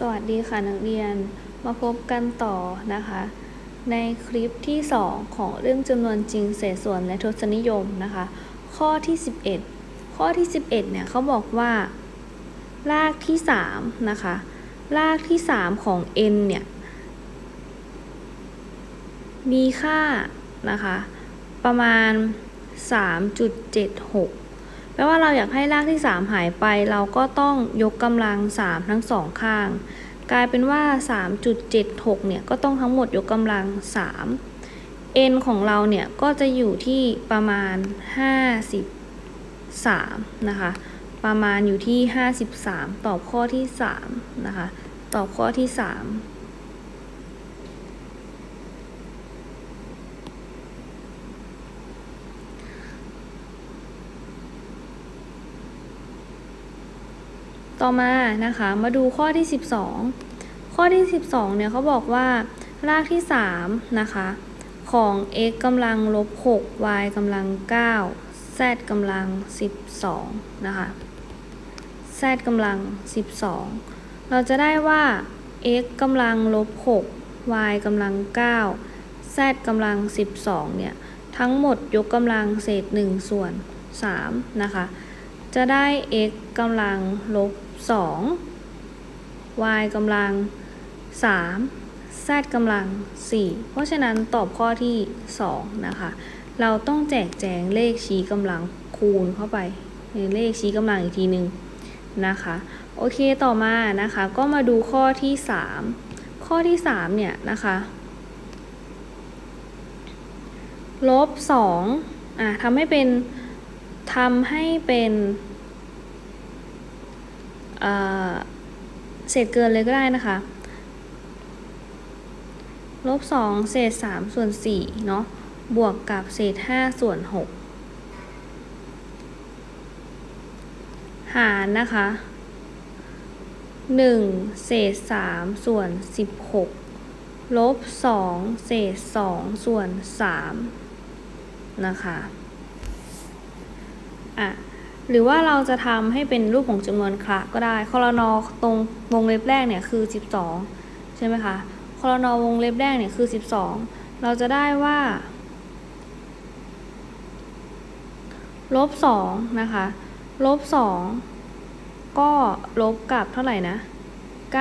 สวัสดีค่ะนักเรียนมาพบกันต่อนะคะ ในคลิปที่ 2 ของเรื่องจำนวนจริงเศษส่วนและทศนิยมนะคะ ข้อที่ 11 ข้อที่ 11เนี่ยเขาบอกว่า รากที่3นะคะรากที่ 3 ของ n เนี่ยมีค่านะคะประมาณ 3.76 แปลว่าเราอยากให้รากที่ 3 หายไป เราก็ต้องยกกำลัง 3 ทั้งสองข้าง กลายเป็นว่า 3.76 เนี่ย ก็ต้องทั้งหมดยกกำลัง 3 n ของเราเนี่ย ก็จะอยู่ที่ประมาณ 53 นะคะ ประมาณอยู่ที่ 53 ตอบข้อที่ 3 นะคะ ตอบข้อที่ 3 ต่อมานะคะมาดูข้อที่ 12 ข้อที่ 12เนี่ยเขาบอกว่ารากที่3นะคะของ x กำลังลบ6 y กำลัง 9 z กำลัง 12 นะคะ z กำลัง 12 เราจะได้ว่า x กำลังลบ6 y กำลัง 9 z กำลัง 12 เนี่ย ทั้งหมดยกกำลังเศษ 1 ส่วน 3 นะคะ จะได้ x กำลังลบ 2 y กำลัง 3 z กำลัง 4 เพราะฉะนั้นตอบข้อที่ 2 นะคะ เราต้องแจกแจงเลขชี้กำลังคูณเข้าไปในเลขชี้กำลังอีกทีหนึ่งนะคะ โอเคต่อมานะคะ ก็มาดูข้อที่ 3 ข้อที่ 3 เนี่ยนะคะลบ2อะทำให้เป็นทำให้เป็น เศษเกินเลยก็ได้นะคะลบ2เศษ3ส่วน4เนาะบวกกับเศษ5ส่วน6หารนะคะ1เศษ3ส่วน16ลบ2เศษ2ส่วน3นะคะ อะ หรือว่าเราจะทำให้เป็นรูปของจำนวนคละก็ได้คอรนอตรงวงเล็บแรกเนี่ยคือ 12 ใช่ไหมคะคอรนอวงเล็บแรกเนี่ยคือ 12 เราจะได้ว่าลบ2นะคะลบ2ก็ลบกับเท่าไหร่นะ 9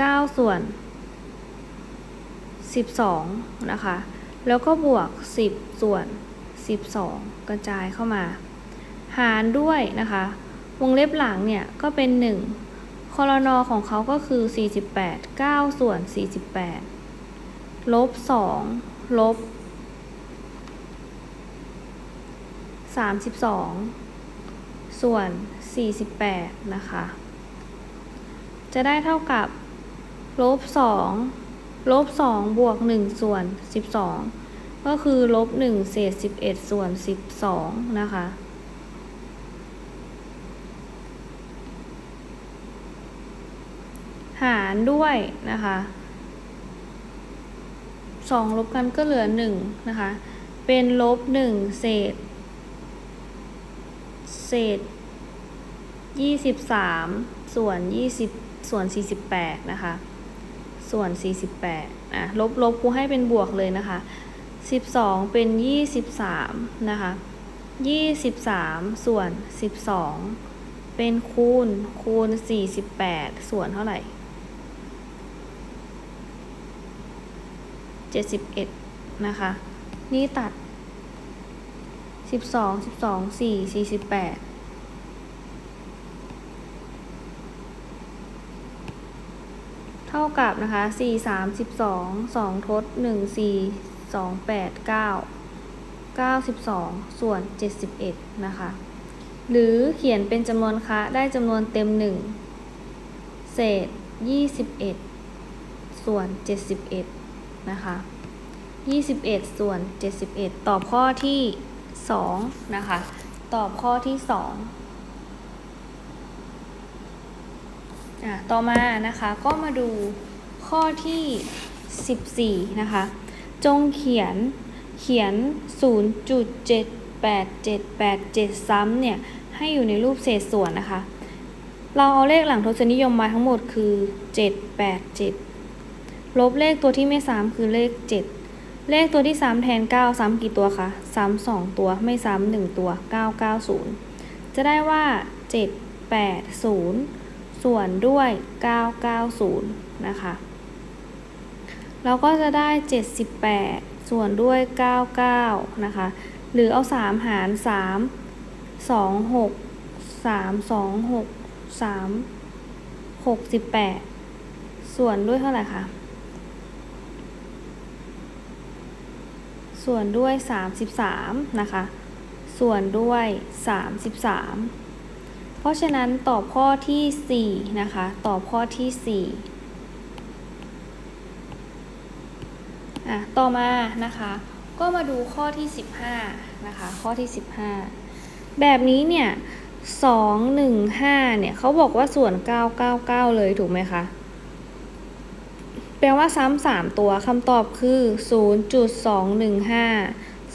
9 ส่วน 12 นะคะ แล้วก็บวก 10 ส่วน 12 กระจายเข้ามา หารด้วยนะคะ วงเล็บหลังเนี่ยก็เป็น 1 คอรนอของเขาก็คือ 48 9 ส่วน 48 ลบ 2 ลบ 32 ส่วน 48 นะคะ จะได้เท่ากับ ลบ 2 ลบ 2 บวก 1 ส่วน 12 ก็คือลบ1เศษ11ส่วน12นะคะ หารด้วยนะคะ2ลบกันก็เหลือ1นะคะ เป็นลบ1เศษ เศษ23ส่วน20ส่วน48นะคะ ส่วน48อะลบลบคูให้เป็นบวกเลยนะคะ 12เป็น23นะคะ23ส่วน12เป็นคูณคูณ48ส่วนเท่าไหร่71นะคะ นี่ตัด12 12 4 48เท่ากับนะคะ4 3 12 2ทด 1 4 2 8 9 92ส่วน71นะคะ หรือเขียนเป็นจำนวนคะได้จำนวนเต็ม1เศษ21ส่วน71นะคะ21ส่วน71ตอบข้อที่2นะคะ ตอบข้อที่2อะต่อมานะคะก็มาดูข้อที่ 14 นะคะ จงเขียนเขียน 0.78787 ซ้ำเนี่ย ให้อยู่ในรูปเศษส่วนนะคะ เราเอาเลขหลังทศนิยมมาทั้งหมดคือ 7 8 7 ลบเลขตัวที่ไม่ซ้ำคือเลข 7 เลขตัวที่ซ้ำแทน 9 ซ้ำกี่ตัวคะ ซ้ำ 2 ตัว ไม่ซ้ำ 1 ตัว 990 จะได้ว่า 7 8 0 ส่วนด้วย 990 นะคะ เราก็จะได้ 78 ส่วนด้วย 99 นะคะ หรือเอา 3 หาร 3 2 6 3 2 6 3 68 ส่วนด้วยเท่าไหร่คะส่วนด้วย 33 นะคะ ส่วนด้วย 33 เพราะฉะนั้นตอบข้อที่ 4 นะคะ ตอบข้อที่ 4 อะต่อมานะคะก็มาดูข้อที่ 15นะคะข้อที่ 15 แบบนี้เนี่ย2 1 5เนี่ยเขาบอกว่าส่วน999เลยถูกไหมคะแปลว่าซ้ำสามตัวคำตอบคือ0.215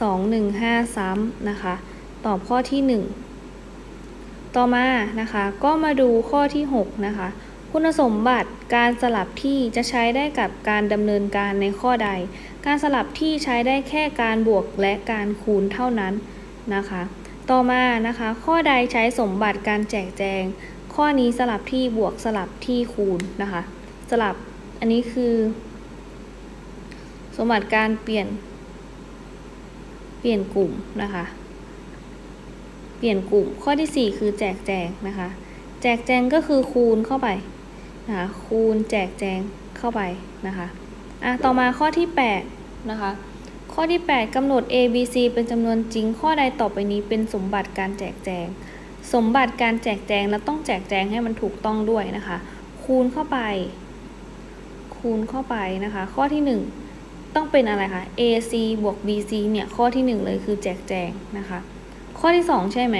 215ซ้ำนะคะ ตอบข้อที่1ต่อมานะคะ ก็มาดูข้อที่6นะคะ คุณสมบัติการสลับที่จะใช้ได้กับการดำเนินการในข้อใด การสลับที่ใช้ได้แค่การบวกและการคูณเท่านั้นนะคะ ต่อมานะคะ ข้อใดใช้สมบัติการแจกแจง ข้อนี้สลับที่บวกสลับที่คูณนะคะ สลับอันนี้คือ สมบัติการเปลี่ยน เปลี่ยนกลุ่มนะคะ เปลี่ยนกลุ่มข้อที่ 4 คือแจกแจงนะคะ แจกแจงก็คือคูณเข้าไป นะคะคูณแจกแจงเข้าไปนะคะอะต่อมาข้อที่8นะคะข้อที่ 8กำหนด A B C เป็นจำนวนจริงข้อใดต่อไปนี้เป็นสมบัติการแจกแจง สมบัติการแจกแจงแล้วต้องแจกแจงให้มันถูกต้องด้วยนะคะ คูณเข้าไป คูณเข้าไปนะคะ ข้อที่ 1 ต้องเป็นอะไรคะ AC บวก BC เนี่ยข้อที่ 1 เลยคือแจกแจงนะคะ ข้อที่ 2 ใช่ไหม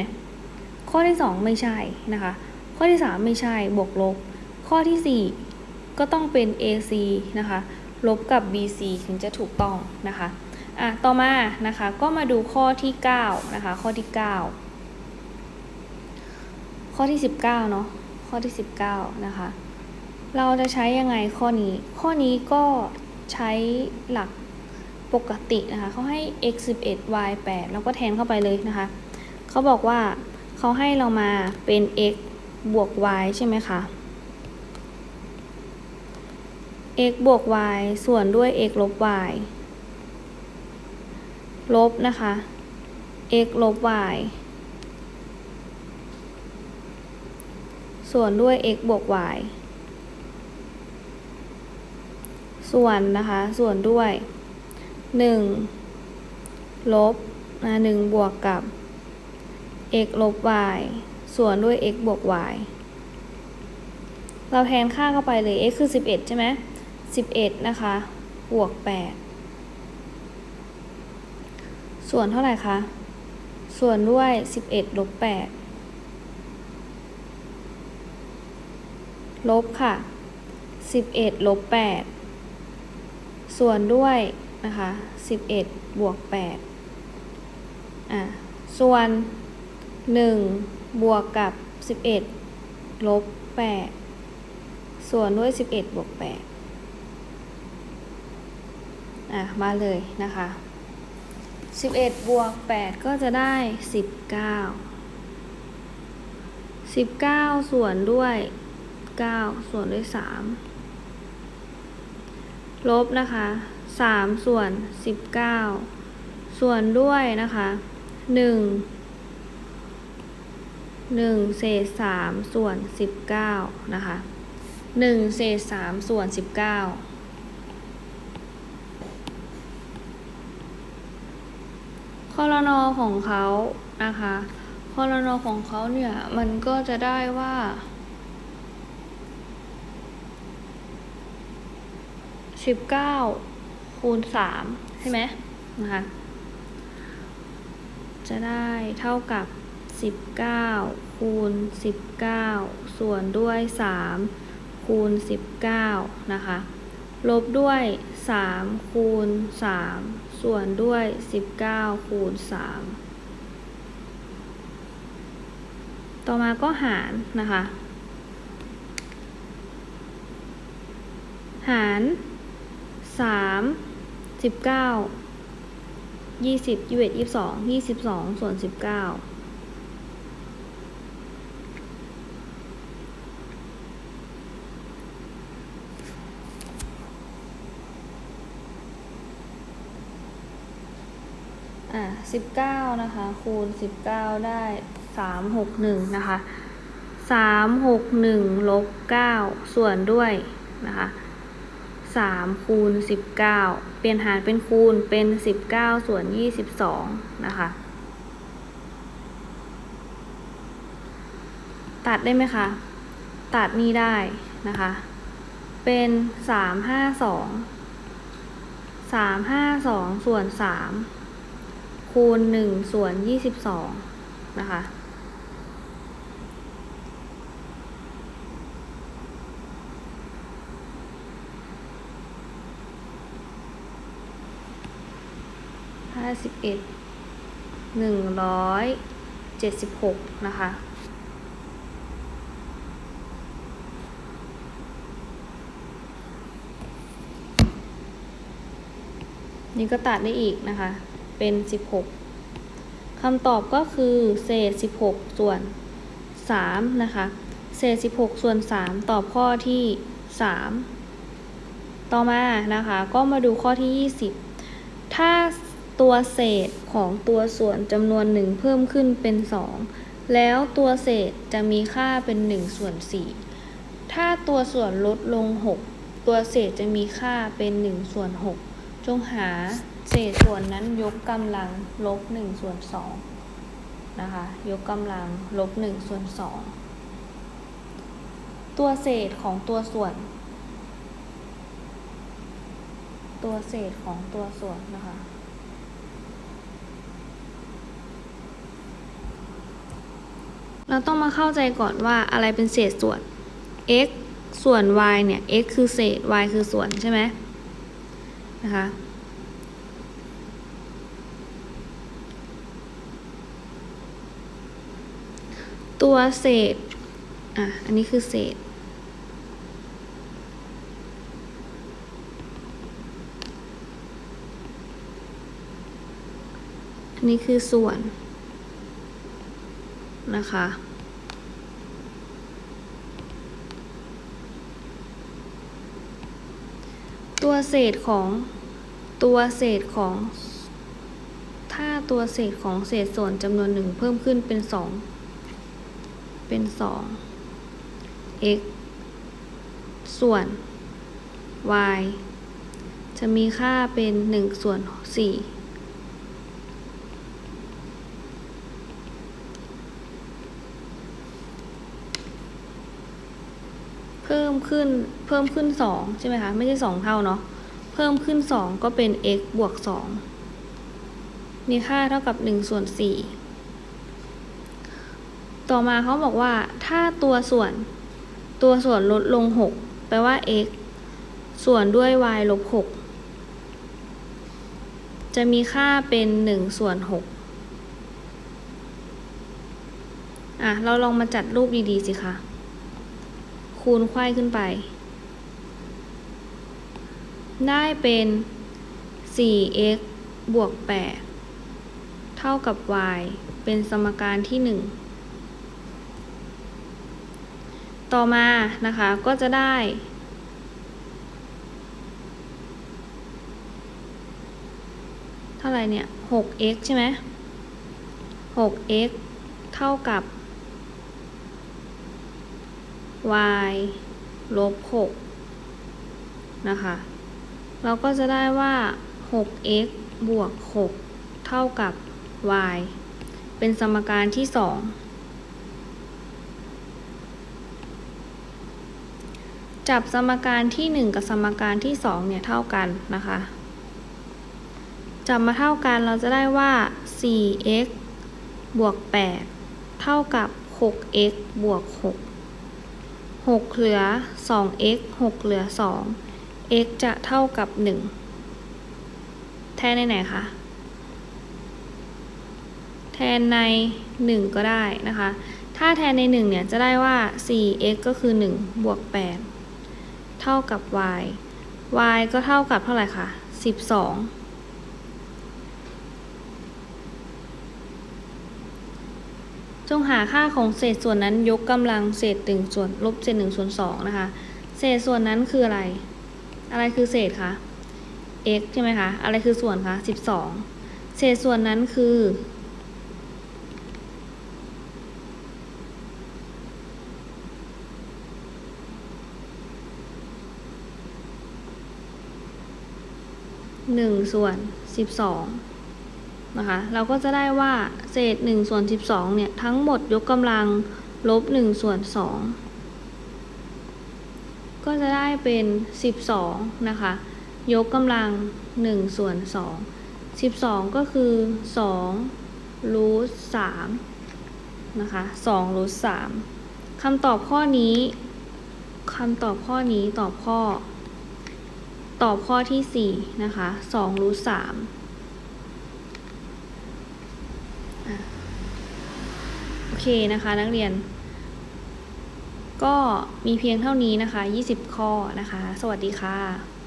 ข้อที่ 2 ไม่ใช่นะคะ ข้อที่ 3 ไม่ใช่บวกลบ ข้อที่ 4 ก็ต้องเป็น AC นะคะ ลบกับ BC ถึงจะถูกต้องนะคะอะต่อมานะคะ ก็มาดูข้อที่ 9 นะคะ ข้อที่ 9 ข้อที่ 19 เนาะ ข้อที่ 19 นะคะ เราจะใช้ยังไงข้อนี้ ข้อนี้ก็ใช้หลักปกตินะคะ เขาให้ x 11 y 8แล้วก็แทนเข้าไปเลยนะคะ เขาบอกว่าเขาให้เรามาเป็น x บวก y ใช่ไหมคะ x บวก y ส่วนด้วย x ลบ y ลบนะคะ x ลบ y ส่วนด้วย x บวก y ส่วนนะคะ ส่วนด้วย 1 ลบนะ1บวกกับ x ลบ y ส่วนด้วย x บวก y เราแทนค่าเข้าไปเลย x คือ 11 ใช่ไหม 11 นะคะบวก 8 ส่วนเท่าไหร่คะ ส่วนด้วย 11 ลบ 8 ลบค่ะ 11 ลบ 8 ส่วนด้วยนะคะ 11 บวก 8 อะ ส่วน 1 บวกกับ 11 ลบ 8 ส่วนด้วย 11 บวก 8 อะมาเลยนะคะ 11 บวก 8 ก็จะได้ 19 19 ส่วนด้วย 9 ส่วนด้วย 3 ลบนะคะ 3 ส่วน 19 ส่วนด้วยนะคะ 1 1เศษ3ส่วน 19 นะคะ 1เศษ3ส่วน 19คอ รนอของเขานะคะคอรนอของเขาเนี่ยมันก็จะได้ว่าสิบเก้าคูณสามใช่ไหมนะคะจะได้เท่ากับสิบเก้าคูณสิบเก้าส่วนด้วยสามคูณสิบเก้านะคะ ลบด้วยสามคูณสาม ส่วนด้วย 19 คูณ 3 ต่อมาก็หารนะคะ หาร 3 19 20 21 22 22 ส่วน 19 อ่าสิบเก้านะคะ คูณสิบเก้าได้สามหกหนึ่งนะคะสามหกหนึ่งลบเก้าส่วนด้วยนะคะสามคูณสิบเก้าเปลี่ยนหารเป็นคูณเป็นสิบเก้าส่วนยี่สิบสองนะคะ ตัดได้ไหมคะ ตัดนี่ได้นะคะ เป็นสามห้าสองสามห้าสองส่วนสาม คูณหนึ่งส่วนยี่สิบสองนะคะห้าสิบเอ็ดหนึ่งร้อยเจ็ดสิบหกนะคะนี่ก็ตัดได้อีกนะคะ เป็นสิบหกคำตอบก็คือเศษสิบหกส่วนสามนะคะ เศษสิบหกส่วนสามตอบข้อที่สามต่อมานะคะ ก็มาดูข้อที่ยี่สิบถ้าตัวเศษของตัวส่วนจำนวนหนึ่งเพิ่มขึ้นเป็น 2 แล้วตัวเศษจะมีค่าเป็น 1 ส่วน 4 ถ้าตัวส่วนลดลง 6 ตัวเศษจะมีค่าเป็น 1 ส่วน 6 จงหา เศษส่วนนั้นยกกำลังลบ1ส่วน2นะคะ ยกกำลังลบ1ส่วน2ตัวเศษของตัวส่วน ตัวเศษของตัวส่วนนะคะเราต้องมาเข้าใจก่อนว่าอะไรเป็นเศษส่วน x ส่วน y เนี่ย x คือเศษ y คือส่วนใช่ไหมนะคะ ตัวเศษ อะ อันนี้คือเศษ อันนี้คือส่วน นะคะ ตัวเศษของตัวเศษของ ถ้าตัวเศษของเศษส่วนจำนวนหนึ่งเพิ่มขึ้นเป็นสอง เป็นสอง x ส่วน y จะมีค่าเป็นหนึ่งส่วนสี่เพิ่มขึ้น เพิ่มขึ้นสองใช่ไหมคะ ไม่ใช่สองเท่าเนาะ เพิ่มขึ้นสองก็เป็น x บวกสองมีค่าเท่ากับหนึ่งส่วนสี่ ต่อมาเขาบอกว่าถ้าตัวส่วนตัวส่วนลดลงหกแปลว่า x ส่วนด้วย y ลบหกจะมีค่าเป็นหนึ่งส่วนหกอะ เราลองมาจัดรูปดีๆ สิคะ คูณไขว้ขึ้นไป ได้เป็น 4x บวก 8 เท่ากับ y เป็นสมการที่ 1 ต่อมานะคะก็จะได้ เท่าไรเนี่ย 6x ใช่ไหม 6x เท่ากับ y ลบ 6 นะคะ เราก็จะได้ว่า 6x บวก 6 เท่ากับ y เป็นสมการที่ 2 จับสมการที่ 1 กับสมการที่ 2 เนี่ยเท่ากันนะคะ จับมาเท่ากันเราจะได้ว่า 4x บวก 8 เท่ากับ 6x บวก 6 6 เหลือ 2x 6 เหลือ 2 x จะเท่ากับ 1 แทนในไหนคะ แทนใน 1 ก็ได้นะคะ ถ้าแทนใน 1 เนี่ยจะได้ว่า 4x ก็คือ 1 บวก 8 เท่ากับ y y ก็เท่ากับเท่าไหร่คะสิบสองจงหาค่าของเศษส่วนนั้นยกกำลังเศษหนึ่งส่วนลบเศษหนึ่งส่วนสองนะคะ เศษส่วนนั้นคืออะไร อะไรคือเศษคะ x ใช่ไหมคะ อะไรคือส่วนคะสิบสองเศษส่วนนั้นคือ หนึ่งส่วนสิบสองนะคะ เราก็จะได้ว่าเศษหนึ่งส่วนสิบสองเนี่ย ทั้งหมดยกกำลังลบหนึ่งส่วนสองก็จะได้เป็นสิบสองนะคะ ยกกำลังหนึ่งส่วนสองสิบสองก็คือสองรูทสามนะคะสองรูทสามคำตอบข้อนี้คำตอบข้อนี้ตอบข้อ ตอบข้อที่สี่นะคะสองรูทสามโอเคนะคะนักเรียน ก็มีเพียงเท่านี้นะคะ 20 ข้อนะคะ สวัสดีค่ะ